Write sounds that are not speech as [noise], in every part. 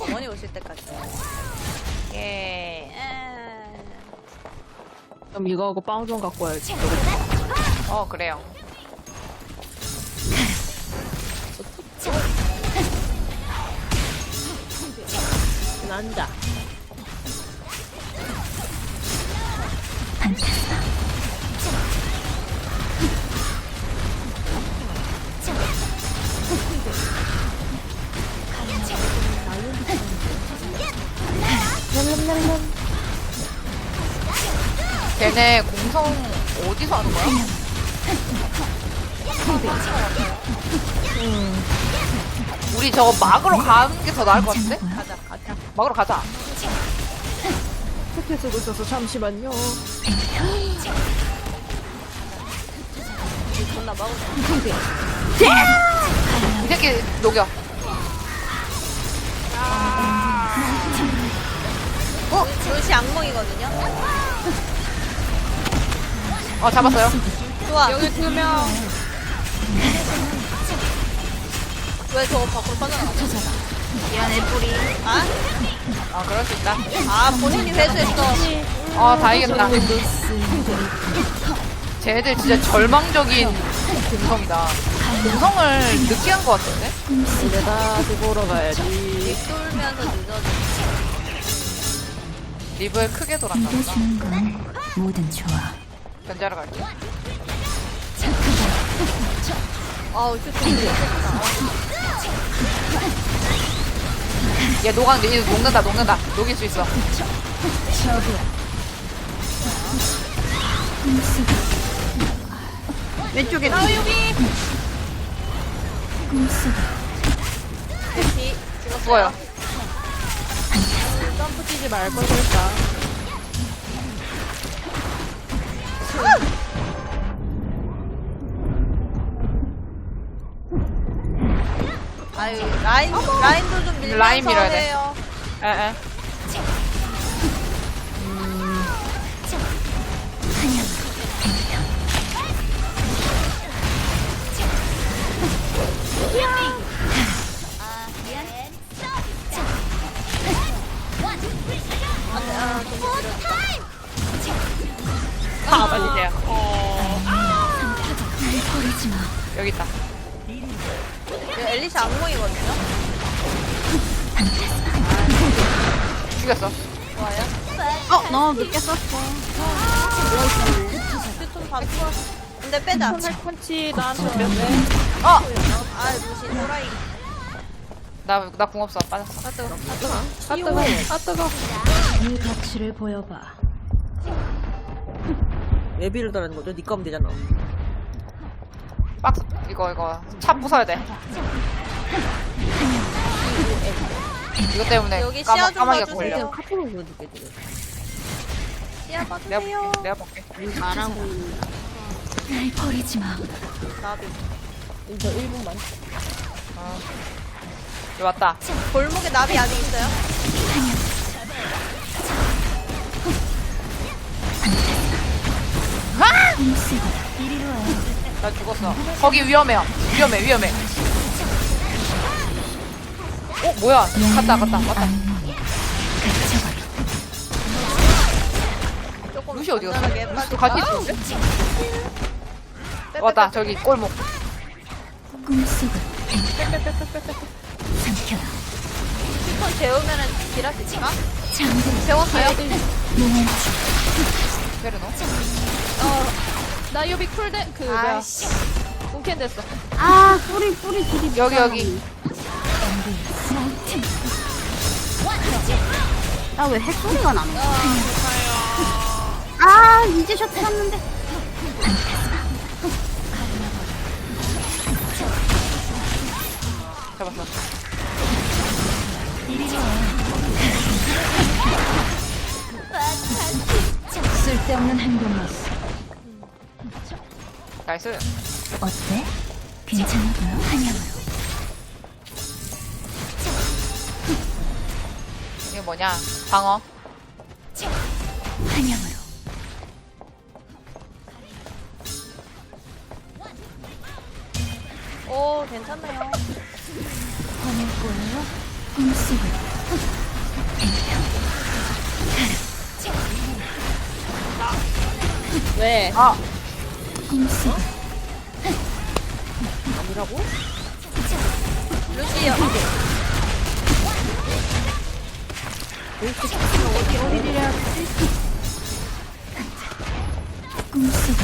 어머니 오실 때까지. 예. 에. 그럼 이거 하고 빵 좀 갖고 와야지. 어 그래요. 난다. 걔네 공성 어디서 하는 거야? 우리 저거 막으로 가는 게 더 나을 것 같은데? 가자, 가자. 막으로 가자. 스페 쓰고 있어서 잠시만요. 존나 먹을 이 새끼 녹여. 어? 루시 악몽이거든요? 어 잡았어요. 좋아. 여기 두 명. 왜 저거 밖으로 빠져나갔어? 미안해, 뿌리. 아? 아 그럴 수 있다. 아, 본인이 회수했어. 아 다행이다. 쟤들 진짜 절망적인 공성이다. 공성을 늦게 한것 같은데? 내가 오러 가야지. 쏠면서 늦어져. 립을 크게 돌았나 보다. 이겨주는 건 뭐든 좋아. 견제하러 갈게. 아우, 늦었다. 얘 녹아, 얘 녹는다, 녹는다. 녹일 수 있어. 왼쪽에 아, 여기! 꿈속에. 죽어요. 뛰지 말걸 그랬다. 아유, 라인, 라인도 좀 밀면서 라인 밀어야 돼. 해요. 에에. 아, 빨리 돼요. 버리지 마. 여기 있다. 엘리샤 악몽이거든요? 죽였어. 좋아요. 어, 너무 늦게 썼어. 밥 풀어. 근데 빼자. 펀치 나한테 몇 대? 어! 아, 무시 호라이. 나, 나궁 없어. 빠졌어. 아, 뜨거. 아, 뜨거. 아 뜨거. 네 가치를 보여봐. 왜 빌더라는 거죠? 니꺼 하면 되잖아. 박스, 이거, 이거. 차 부숴야 돼. 이거 때문에 여기 까마, 씨앗 좀 까마귀가 봐주세요. 걸려. 카톡으로 보여줄게 지금. 씨앗 내가 봐주세요. 볼게. 내가 볼게. 말하고 날 버리지 마. 나비. 이제 1분만. 어. 여기 왔다. 골목에 나비 아직 있어요? 나 죽었어. 거기 위험해요. 위험해, 위험해. 어, 뭐야. 갔다, 갔다. 조금 루시 어디 갔어? 간단하게 루시 빠질까? 같이 있었는데? 왔다, 저기 골목. 꿈속을 삼켜라. 슈톤 재우면은? 잠들 재웠어요? 몽환치. 페르노. 나 유비 쿨데 그 뭐야? 아이씨. 쿵캔 됐어. 아, 뿌리, 뿌리, 딜이. 여기, 여기. 스마이트. 나왜 핵소리가 나는 거야? 아, 이제 셔츠 샀는데. 잡았어. 쓸데없는 행동이었어. 나이스. 어때? 괜찮아요? 환영으로. 이게 뭐냐? 방어. 환영으로. 오, 괜찮네요. 보낼 거예요? 음식을. 왜? 아. 꿈속 아니라고? 루시요. 꿈속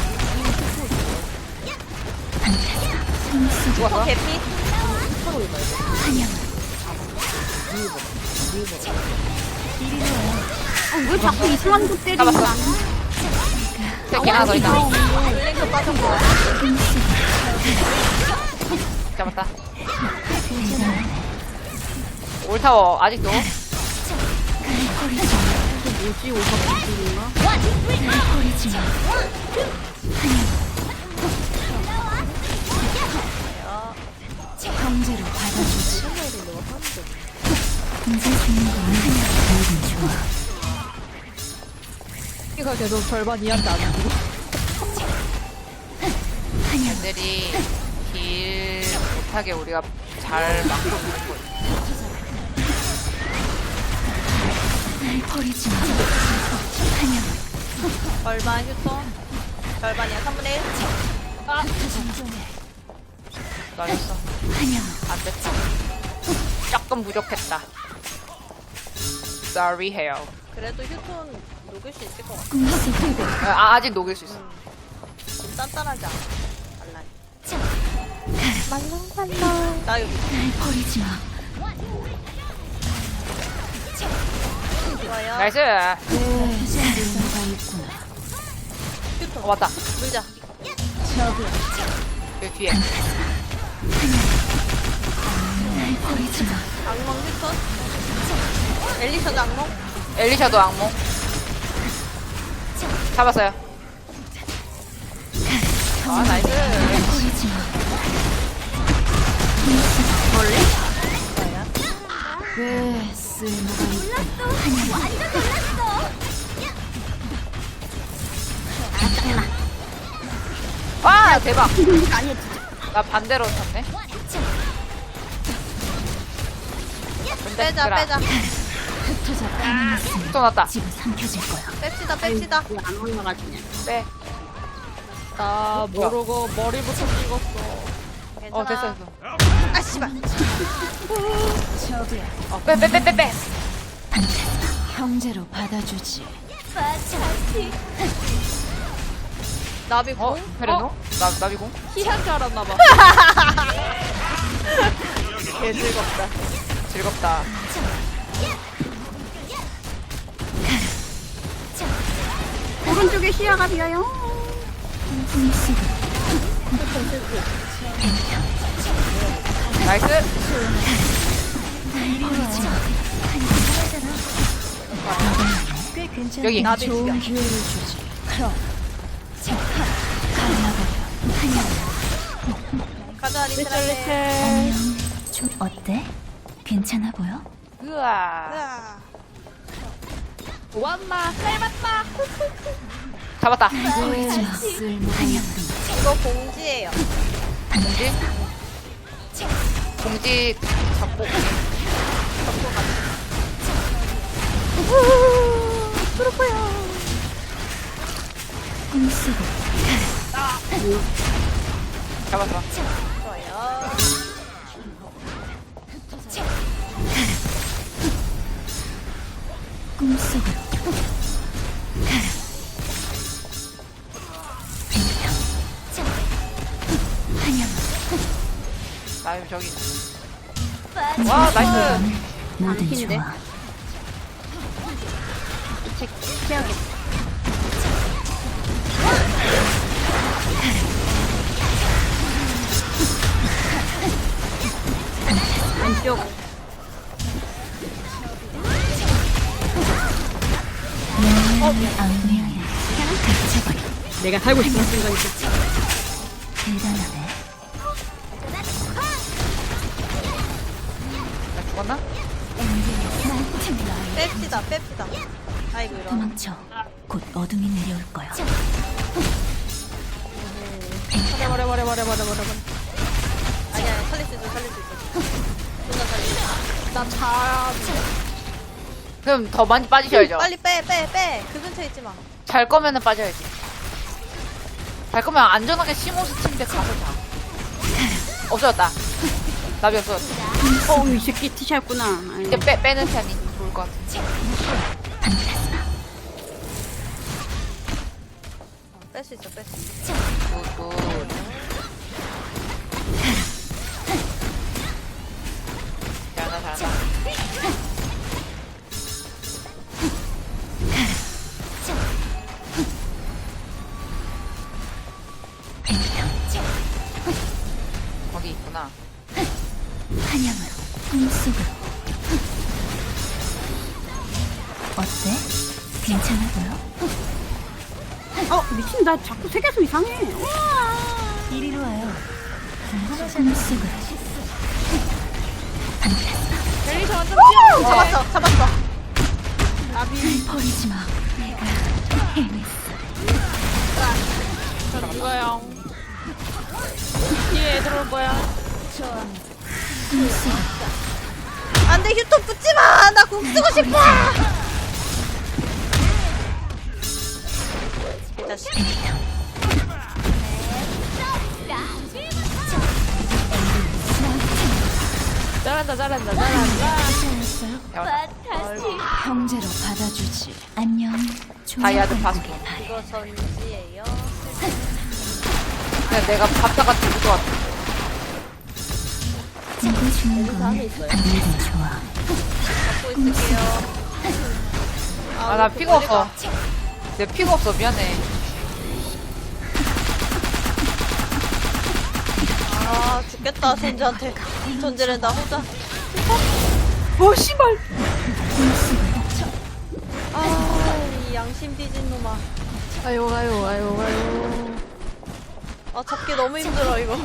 판타사 꿈속 죽었어? 개피. 환영 어, 왜 자꾸 이슬람 곳 때리는 잡았어. 거야? 하나 더 있다. 잡았다 올타워 아직도 뭐지? 버리지 마 형제로 받아주지 이제 주는 건 모든 좋아 이가 계속 절반 이한테 안 주고. 애들이 길 못하게 우리가 잘날 버리지 마 절반 휴톤. 절반이야. 3분의 1. 맞았어 환영 안 됐다 조금 부족했다 sorry 해요 그래도 휴톤 녹일 수 있을 것 같아. 꿈속 아, 아직 녹일 수 있어 좀 단단하지 않아. 말랑. 나 여기 날 버리지 마 좋아요. 나이스 있구나 휴톤. 어 맞다 물자. 여기 뒤에 날 버리지 마 악몽. 엘리셔도 악몽. 엘리샤도 악몽 잡았어요. 아 나이스. 왜 쓸모가 와 대박. 아니야, 진짜. 나 반대로 쳤네. 빼자, 빼자. 흩어져 가능했으면 또 났다 집을 삼켜질 거야 뺍시다, 뺍시다. 왜안 올라가지냐. 빼나 모르고 머리부터 찍었어. 괜찮아. 어 됐어 됐어 아, 씨발. 저기야 어빼 빼 빼 빼빼 판타사 형제로 받아주지 나비 어 공. 페레노 나 나비공 희한 줄 알았나봐. [laughs] 개 즐겁다. 즐겁다 오른쪽에 시야가 비어요. 나이스 여기. 좋은 죽여. 기회를 주지 그럼 가자, 리트라이트. 안녕 좀 어때? 괜찮아 보여? 으아 으아. 왔나? 닮았다. [laughs] 잡았다 이거 공지예요. 공지 공지 잡고 꿈속에 잡았어 꿈속으로 환영 나 저기 와 나이스 뭐든 힘내. 좋아. 영원히 악명 내가 살고 싶은 생각이 있었지. 대단하네 나 죽었나? 뺍시다, 뺍시다. 아이고, 이런. 도망쳐 곧 어둠이 내려올 거야 버려 버려 버려 버려 버려 버려. 아니야, 살릴 수 있어, 살릴 수 있어. 존나 살릴 수 있어. 나 잘. 그럼 더 많이 빠지셔야죠 빨리 빼, 빼, 빼. 그 근처에 있지 마. 잘 거면은 빠져야지 갈 거면 안전하게 시모스 침대 가서 자. [laughs] 없어졌다. 나비 없어졌다. 어우, 이 새끼. 아유. 이제 빼, 빼는 편이 좋을 것 같아. 뺄 수 있어 뺄 수 있어 굿, 굿. 나 자꾸 세계수 이상해. 이리로 와요 궁금하잖아 꿈속으로 벨리셔 완전 잡았어 잡았어 날 버리지 마 내가 해냈어 저 죽어요. 뒤에 애들 올 거야. 안돼 휴톤 붙지 마 나국 쓰고 싶어 자식 잘한다, 잘한다, 잘한다. 야, 형제로 받아주지 안녕 다이아드 파스포. 이거 전지예요 그냥 내가 밥다가 들고 왔다. 내가 주는 건 아무래도 좋아 갖고 있을게요 아, 나 피가 없어. 내 피가 없어. 미안해. 아 죽겠다 전지한테 전지를 나 혼자 어, 씨발. 아이 양심 뒤진 놈아 아유, 아유, 아유, 아유. 아 잡기 너무 힘들어 이거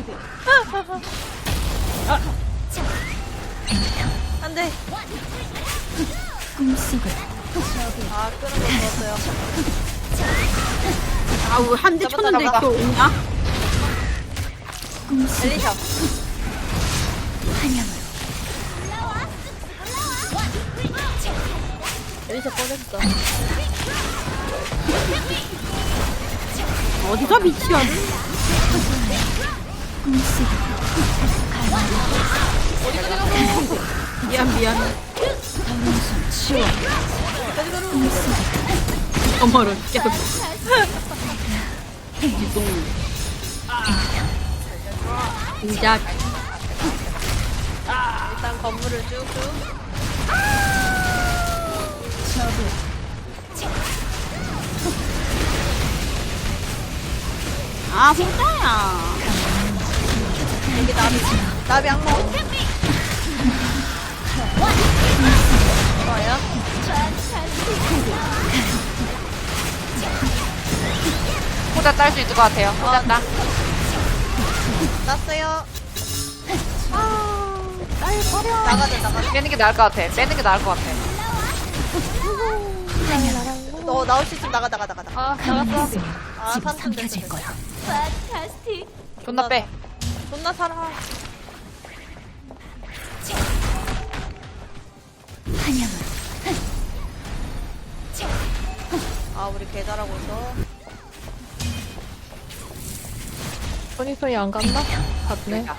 안돼 꿈속으로 아 끄는 거 좋았어요 아우, 한 대 잡았다, 쳤는데 잡았다. 또 오냐? 한양으로 엘리샤 꺼냈어 어디서 미치야? 미안, 미안. 어머를 계속. 기동. [laughs] 진짜 일단 건물을 쭉쭉 아 혼자야. 여기 나비 나비 악몽 좋아요 혼자 딸 수 있을 것 같아요. 혼자 따. 났어요. 아 날 버려. 나가자 나가자. 빼는 게 나을 것 같아. 빼는 게 나을 것 같아. 너 나올 수 있으면 나가 나가 나가 나가. 아, 나갔어. 아 집 삼촌 됐어. 삼켜질 됐어 거야. 존나 빼. 존나 살아. 한양으로 아 우리 개 잘하고 있어 소니소니 안 갔나? 갔네. 자.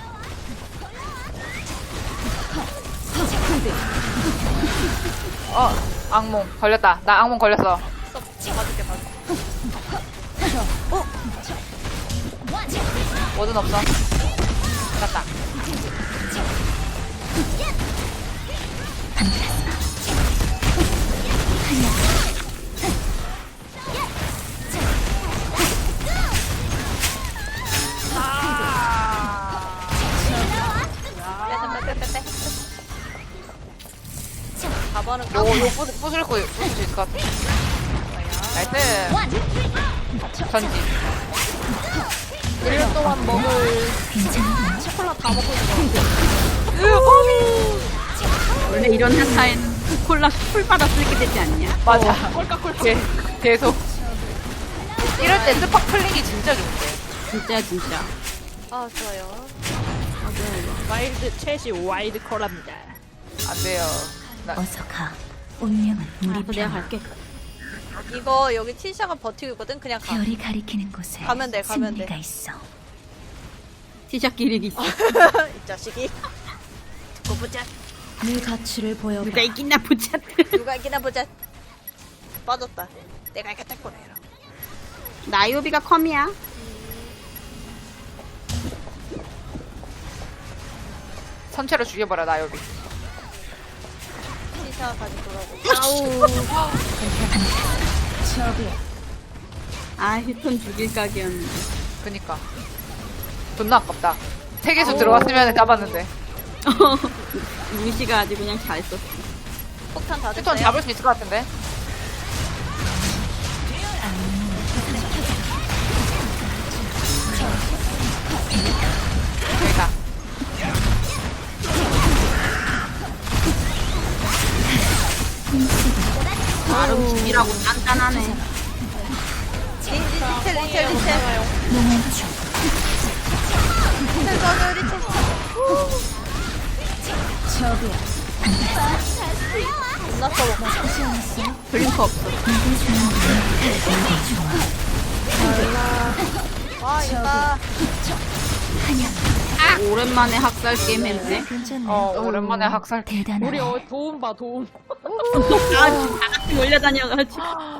어, 악몽 걸렸다. 나 악몽 걸렸어. 봐줄게 뭐든 없어. 끝났다. 4번은 요, 요, 부술, 부술 거, 부술 수 있을 것 같아. 나이스. 전진. 1년 동안 먹을 초콜릿 다 먹고 있는 거 원래 이런 회사엔 콜라 풀 받아 쓰게 되지 않냐? 맞아. 어, 꼴깍꼴깍. 예, 계속. 이럴 때 스파클링이 진짜 좋대. 진짜 진짜. 아, 좋아요. 맞아요. 와일드 챗이 와일드 콜라입니다. 안 돼요. 나, 어서 가 운명은 우리 알았어, 내가 편 갈게. 이거 여기 티샤가 버티고 있거든. 그냥 가. 별이 가리키는 곳에 가면 돼, 가면 돼. 승리가 있어. 티샷 기르기 있어. [laughs] 이 자식이. 두고 보자. 네 가치를 보여봐. 누가 이기나 보자. 누가 이기나 보자. 빠졌다. 내가 이겼다 거래라. 나이오비가 컴이야. 선체로 죽여버려 나 여기. 돌아오고. 아 휴톤 죽일 각이었는데. 그니까. 존나 아깝다. 세계수 들어갔으면 잡았는데. [laughs] 루시가 아주 그냥 잘 썼어. 폭탄 다 휴톤 됐어요. 잡을 수 있을 것 같은데. 나름 집이라고 단단하네. 리첼 리첼 리첼. 리첼 꺼져 리첼. 존나 써먹어. 블링크 없어. 와 이거 오랜만에 학살 게임 했네. 어 오랜만에 학살. 우리 어, 도움 봐 도움. 아, 다 같이 몰려다녀가지고.